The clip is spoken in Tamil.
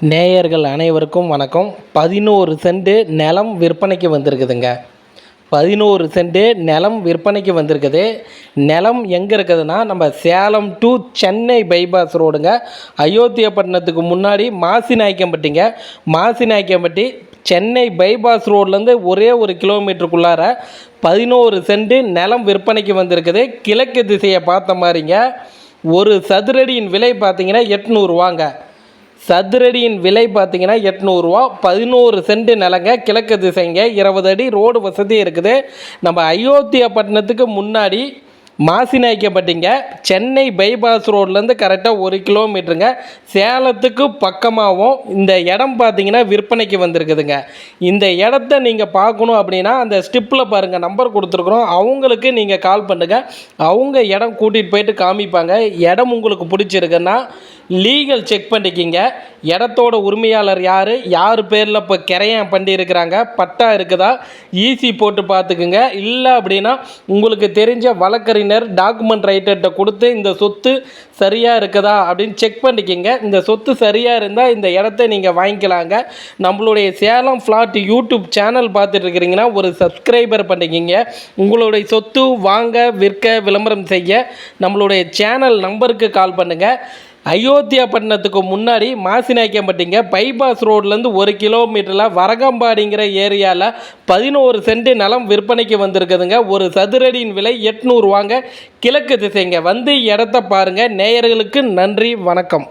நேயர்கள் அனைவருக்கும் வணக்கம். பதினோரு சென்ட் நிலம் விற்பனைக்கு வந்திருக்குதுங்க. பதினோரு சென்ட் நிலம் விற்பனைக்கு வந்திருக்குது. நிலம் எங்கே இருக்குதுன்னா நம்ம சேலம் டு சென்னை பைபாஸ் ரோடுங்க. அயோத்தியாப்பட்டினத்துக்கு முன்னாடி மாசிநாயக்கன்பட்டிங்க மாசி நாயக்கம்பட்டி சென்னை பைபாஸ் ரோட்லேருந்து ஒரே ஒரு கிலோமீட்டருக்குள்ளார பதினோரு சென்ட் நிலம் விற்பனைக்கு வந்திருக்குது. கிழக்கு திசையை பார்த்த மாதிரிங்க. ஒரு சதுரடியின் விலை பார்த்தீங்கன்னா எட்நூறுவாங்க சதுரடியின் விலை பார்த்தீங்கன்னா எட்நூறுரூவா பதினோரு சென்ட் நிலங்க கிழக்கு திசைங்க இருபது அடி ரோடு வசதி இருக்குது. நம்ம அயோத்தியாப்பட்டினத்துக்கு முன்னாடி மாசிநாய்க்கப்பட்டிங்க. சென்னை பைபாஸ் ரோட்லேருந்து கரெக்டாக ஒரு கிலோமீட்டருங்க. சேலத்துக்கு பக்கமாகவும் இந்த இடம் பார்த்தீங்கன்னா விற்பனைக்கு வந்திருக்குதுங்க. இந்த இடத்த நீங்கள் பார்க்கணும் அப்படின்னா அந்த ஸ்டிப்பில் பாருங்கள் நம்பர் கொடுத்துருக்குறோம். அவங்களுக்கு நீங்கள் கால் பண்ணுங்கள் அவங்க இடம் கூட்டிகிட்டு போயிட்டு காமிப்பாங்க. இடம் உங்களுக்கு பிடிச்சிருக்குன்னா லீகல் செக் பண்ணிக்கிங்க. இடத்தோட உரிமையாளர் யார்? யார் பேரில் இப்போ கிரையம் பண்ணியிருக்கிறாங்க? பட்டா இருக்குதா? ஈசி போட்டு பார்த்துக்குங்க. இல்லை அப்படின்னா உங்களுக்கு தெரிஞ்ச வழக்கறிஞர் டாக்குமெண்ட் ரைட்டர்கிட்ட கொடுத்து இந்த சொத்து சரியாக இருக்குதா அப்படின்னு செக் பண்ணிக்கிங்க. இந்த சொத்து சரியாக இருந்தால் இந்த இடத்த நீங்கள் வாங்கிக்கலாங்க. நம்மளுடைய சேலம் ஃப்ளாட் யூடியூப் சேனல் பார்த்துட்டு இருக்கிறீங்கன்னா ஒரு சப்ஸ்கிரைபர் பண்ணிக்கிங்க. உங்களுடைய சொத்து வாங்க விற்க விளம்பரம் செய்ய நம்மளுடைய சேனல் நம்பருக்கு கால் பண்ணுங்கள் அயோத்தியா பட்டினத்துக்கு முன்னாடி மாசிநாயக்கம்பட்டிங்க பைபாஸ் ரோட்லேருந்து ஒரு கிலோமீட்டரில் வரகம்பாடிங்கிற ஏரியாவில் பதினோரு சென்ட் நிலம் விற்பனைக்கு வந்திருக்குதுங்க. ஒரு சதுரடியின் விலை எட்நூறுவாங்க கிழக்கு திசைங்க. வந்து இடத்த பாருங்கள் நேயர்களுக்கு நன்றி. வணக்கம்.